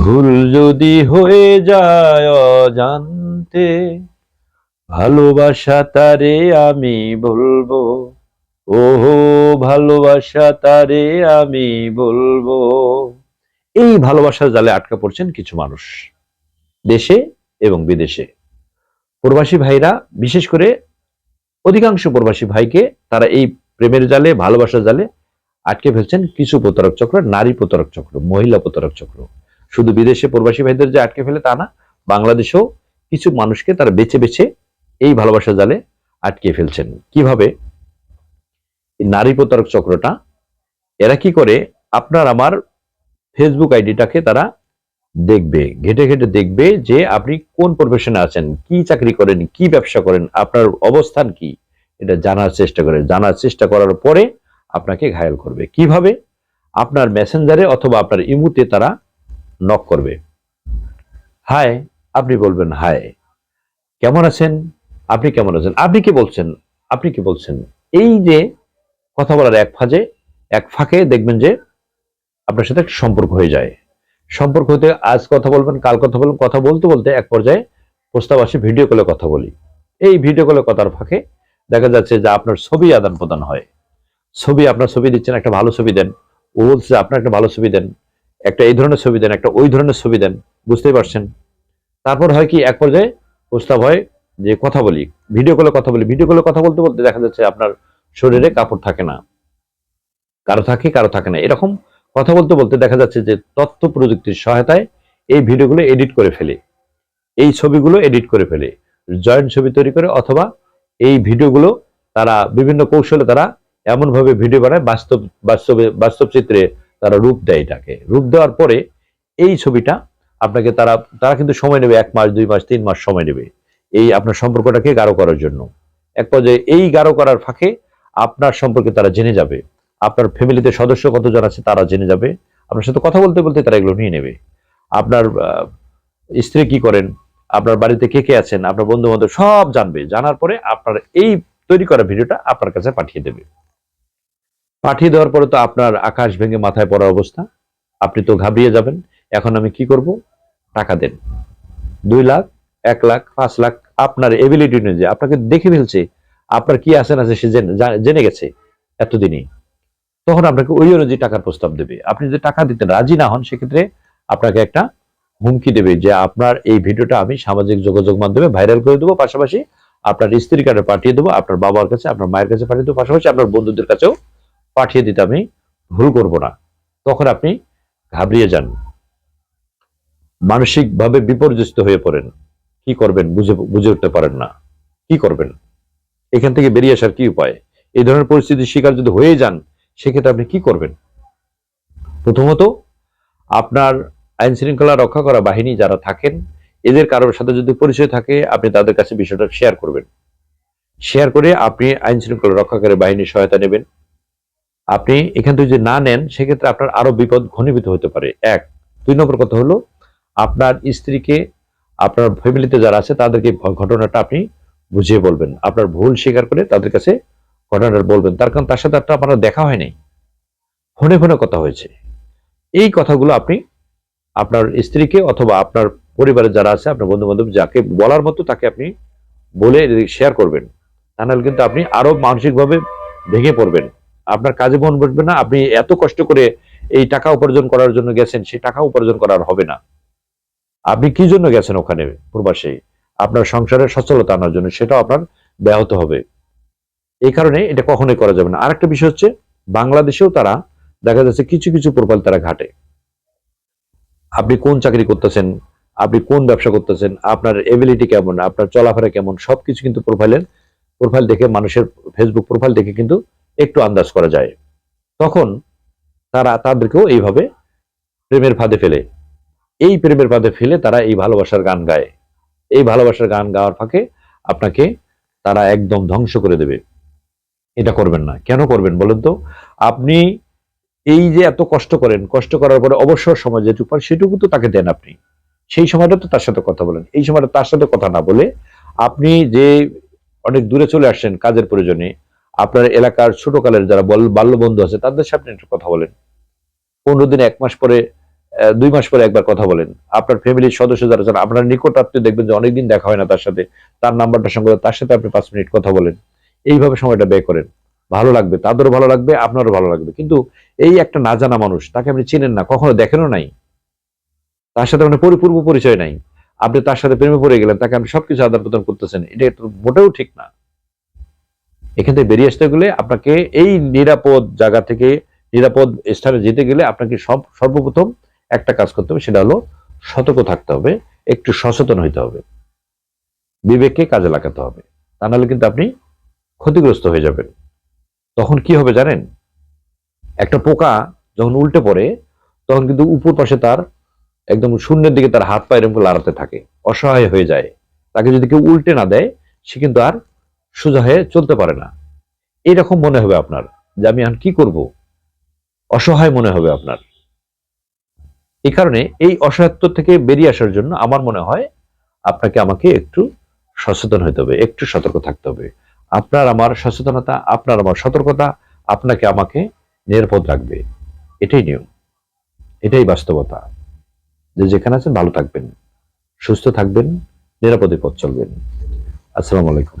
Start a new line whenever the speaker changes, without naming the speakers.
ভুল যদি হয়ে যায় জানতে ভালোবাসা তারে আমি বলব। ওহো, ভালোবাসা তারে আমি বলব। এই ভালোবাসার জালে আটকা পড়ছেন কিছু মানুষ, দেশে এবং বিদেশে। প্রবাসী ভাইরা, বিশেষ করে অধিকাংশ প্রবাসী ভাইকে তারা এই প্রেমের জালে, ভালোবাসার জালে আটকে ফেলছেন কিছু প্রতারক চক্র, নারী প্রতারক চক্র, মহিলা প্রতারক চক্র। শুধু বিদেশে প্রবাসী ভাইদের যে আটকে ফেলে তা না, বাংলাদেশেও কিছু মানুষকে তারা বেছে বেছে এই ভালোবাসা জালে আটকে ফেলছেন। কীভাবে? নারী প্রতারক চক্রটা, এরা কি করে? আপনার আমার ফেসবুক আইডিটাকে তারা দেখবে, ঘেটে ঘেটে দেখবে যে আপনি কোন প্রফেশনে আছেন, কি চাকরি করেন, কি ব্যবসা করেন, আপনার অবস্থান কি? এটা জানার চেষ্টা করে। জানার চেষ্টা করার পরে আপনাকে ঘায়াল করবে। কীভাবে? আপনার মেসেঞ্জারে অথবা আপনার ইমুতে তারা নক করবে। হাই আপনি বলবেন হাই কেমন আছেন? আপনি কেমন আছেন? আপনি কি বলছেন? আপনি কি বলছেন? এই যে কথা বলার এক ফাজে, এক ফাঁকে দেখবেন যে আপনার সাথে সম্পর্ক হয়ে যায়। সম্পর্ক হতে আজ কথা বলবেন, কাল কথা বলবেন, কথা বলতে বলতে এক পর্যায়ে প্রস্তাব আসে ভিডিও কলে কথা বলি। এই ভিডিও কলে কথার ফাঁকে দেখা যাচ্ছে যে আপনার ছবি আদান প্রদান হয়। ছবি, আপনার ছবি দিচ্ছেন, একটা ভালো ছবি দেন। ও বলছে আপনার একটা ভালো ছবি দেন। একটা এই ধরনের ছবি দেন, একটা ওই ধরনের ছবি দেন, বুঝতেই পারছেন? তারপর হয় কি, এক পর্যায়ে প্রস্তাব হয় যে কথা বলি ভিডিও কলে কথা বলি। ভিডিও কলে কথা বলতে বলতে দেখা যাচ্ছে আপনার শরীরে কাপড় থাকে না। কারও থাকে কারও থাকে না। এরকম কথা বলতে বলতে দেখা যাচ্ছে যে তথ্য প্রযুক্তির সহায়তায় এই ভিডিওগুলো এডিট করে ফেলে। এই ছবিগুলো এডিট করে ফেলে। জয়েন্ট ছবি তৈরি করে অথবা এই ভিডিওগুলো তারা বিভিন্ন কৌশলে তারা এমনভাবে ভিডিও বানায়, বাস্তব, বাস্তবে, বাস্তব চিত্রে তারা রূপ দেয় এটাকে। রূপ দেওয়ার পরে এই ছবিটা আপনাকে তারা তারা কিন্তু সময় নেবে, এক মাস, দুই মাস, তিন মাস সময় নেবে এই আপনার সম্পর্কটাকে গাঢ় করার জন্য। এক পর্যায়ে এই গাঢ় করার ফাঁকে আপনার সম্পর্কে তারা জেনে যাবে। আপনার ফ্যামিলিতে সদস্য কতজন আছে তারা জেনে যাবে। আপনার সাথে কথা বলতে বলতে তারা এগুলো নিয়ে নেবে। আপনার স্ত্রী কি করেন? আপনার বাড়িতে কে কে আছেন? আপনার বন্ধু বান্ধব সব জানবে। জানার পরে আপনার এই তৈরি করা ভিডিওটা আপনার কাছে পাঠিয়ে দেবে। পাঠিয়ে দেওয়ার পরে তো আপনার আকাশ ভেঙে মাথায় পড়ার অবস্থা। আপনি তো ঘাবড়িয়ে যাবেন। এখন আমি কি করব? টাকা দেন। দুই লাখ, এক লাখ, পাঁচ লাখ, আপনার এবিলিটি অনুযায়ী। আপনাকে দেখে ফেলছে। আপনার কি আছে না আছে সে জেনে- জেনে গেছে এতদিনই। তখন আপনাকে ওই অনুযায়ী টাকার প্রস্তাব দেবে। আপনি যদি টাকা দিতে রাজি না হন, সেক্ষেত্রে আপনাকে একটা হুমকি দেবে যে আপনার এই ভিডিওটা আমি সামাজিক যোগাযোগ মাধ্যমে ভাইরাল করে দেবো। পাশাপাশি আপনার স্ত্রীর কাছে পাঠিয়ে দেবো, আপনার বাবার কাছে, আপনার মায়ের কাছে পাঠিয়ে দেবো। পাশাপাশি আপনার বন্ধুদের কাছেও পাঠিয়ে দিতে আমি ভুল করব না। তখন আপনি ঘাবড়িয়ে যান। মানসিকভাবে বিপর্যস্ত হয়ে পড়েন। কি করবেন বুঝে বুঝে উঠতে পারেন না। কি করবেন? এখান থেকে বেরিয়ে আসার কি উপায়? এই ধরনের পরিস্থিতির শিকার যদি হয়ে যান, সেক্ষেত্রে আপনি কি করবেন? প্রথমত, আপনার আইন শৃঙ্খলা রক্ষা করা বাহিনী যারা থাকেন, এদের কারোর সাথে যদি পরিচয় থাকে, আপনি তাদের কাছে বিষয়টা শেয়ার করবেন। শেয়ার করে আপনি আইন শৃঙ্খলা রক্ষাকারী বাহিনীর সহায়তা নেবেন। আপনি এখান থেকে যদি না নেন, সেক্ষেত্রে আপনার আরও বিপদ ঘনীভূত হতে পারে। এক, দুই নম্বর কথা হলো, আপনার স্ত্রীকে, আপনার ফ্যামিলিতে যারা আছে, তাদেরকে ঘটনাটা আপনি বুঝিয়ে বলবেন। আপনার ভুল স্বীকার করে তাদের কাছে ঘটনাটা বলবেন। তার কারণ তার সাথে একটা আপনার দেখা হয়নি। ফোনে ফোনে কথা হয়েছে। এই কথাগুলো আপনি আপনার স্ত্রীকে অথবা আপনার পরিবারের যারা আছে, আপনার বন্ধু বান্ধব যাকে বলার মতো তাকে আপনি বলে শেয়ার করবেন। তা নাহলে কিন্তু আপনি আরও মানসিকভাবে ভেঙে পড়বেন। আপনার কাজে মন বসবে না, আপনি এত কষ্ট করে এই টাকা উপার্জন করার জন্য গেছেন, সেই টাকা উপার্জন করার হবে না। আপনি কি জন্য গেছেন ওখানে প্রবাসে? আপনার সংসারের সচ্ছলতা আনার জন্য সেটাও আপনার ব্যাহত হবে। এই কারণে এটা কখনোই করা যাবে না। আরেকটা বিষয় হচ্ছে, বাংলাদেশেও তারা দেখা যাচ্ছে কিছু কিছু প্রোফাইল তারা ঘাটে। আপনি কোন চাকরি করতেছেন, আপনি কোন ব্যবসা করতেছেন, আপনার এবিলিটি কেমন, আপনার চলাফেরা কেমন, সবকিছু কিন্তু প্রোফাইলের প্রোফাইল দেখে মানুষের ফেসবুক প্রোফাইল দেখে কিন্তু একটু আন্দাজ করা যায়। তখন তারা তাদেরকেও এইভাবে প্রেমের ফাঁদে ফেলে। এই প্রেমের ফাঁদে ফেলে তারা এই ভালোবাসার গান গায়। এই ভালোবাসার গান গাওয়ার ফাঁকে আপনাকে তারা একদম ধ্বংস করে দেবে। এটা করবেন না। কেন করবেন বলেন তো? আপনি এই যে এত কষ্ট করেন, কষ্ট করার পরে অবসর সময় যেটুকু পান, সেটুকু তো তাকে দেন আপনি। সেই সময়টা তো তার সাথে কথা বলেন। এই সময়টা তার সাথে কথা না বলে আপনি যে অনেক দূরে চলে আসছেন কাজের প্রয়োজনে আপনার এলাকার ছোটকালের যারা বল- বাল্য বন্ধু আছে, তাদের সাথে একটু কথা বলেন। পনেরো দিন, এক মাস পরে দুই মাস পরে একবার কথা বলেন। আপনার ফ্যামিলির সদস্য যারা আছেন, আপনার নিকট আত্মীয় দেখবেন যে অনেকদিন দেখা হয় না তার সাথে। তার নাম্বারটা সঙ্গে তার সাথে আপনি পাঁচ মিনিট কথা বলেন। এইভাবে সময়টা ব্যয় করেন। ভালো লাগবে, তাদেরও ভালো লাগবে, আপনারও ভালো লাগবে। কিন্তু এই একটা না জানা মানুষ, তাকে আপনি চিনেন না, কখনো দেখেনও নাই। তার সাথে মানে পরিপূর্ব পরিচয় নাই। আপনি তার সাথে প্রেমে পড়ে গেলেন, তাকে আপনি সবকিছু আদান প্রদান করতেছেন, এটা মোটেও ঠিক না। এখান থেকে বেরিয়ে আসতে গেলে আপনাকে এই নিরাপদ জায়গা থেকে নিরাপদ স্থানে যেতে গেলে আপনাকে সব, সর্বপ্রথম একটা কাজ করতে হবে, সেটা হলো সতর্ক থাকতে হবে, একটু সচেতন হইতে হবে, বিবেককে কাজে লাগাতে হবে, তা নাহলে কিন্তু আপনি ক্ষতিগ্রস্ত হয়ে যাবেন। তখন কি হবে জানেন? একটা পোকা যখন উল্টে পড়ে, তখন কিন্তু উপর পাশে তার একদম শূন্যের দিকে তার হাত পা এরকম লাড়াতে থাকে, অসহায় হয়ে যায়। তাকে যদি কেউ উল্টে না দেয়, সে কিন্তু আর সোজা হয়ে চলতে পারে না। এইরকম মনে হবে আপনার যে আমি এখন কি করব? অসহায় মনে হবে আপনার। এই কারণে এই অসহায়ত্ব থেকে বেরিয়ে আসার জন্য আমার মনে হয় আপনাকে আমাকে একটু সচেতন হতে হবে, একটু সতর্ক থাকতে হবে। আপনার আমার সচেতনতা, আপনার আমার সতর্কতা আপনাকে আমাকে নিরাপদ রাখবে। এটাই নিয়ম। এটাই বাস্তবতা। যে যেখানে আছেন ভালো থাকবেন, সুস্থ থাকবেন, নিরাপদে পথ চলবেন। আসসালামু আলাইকুম।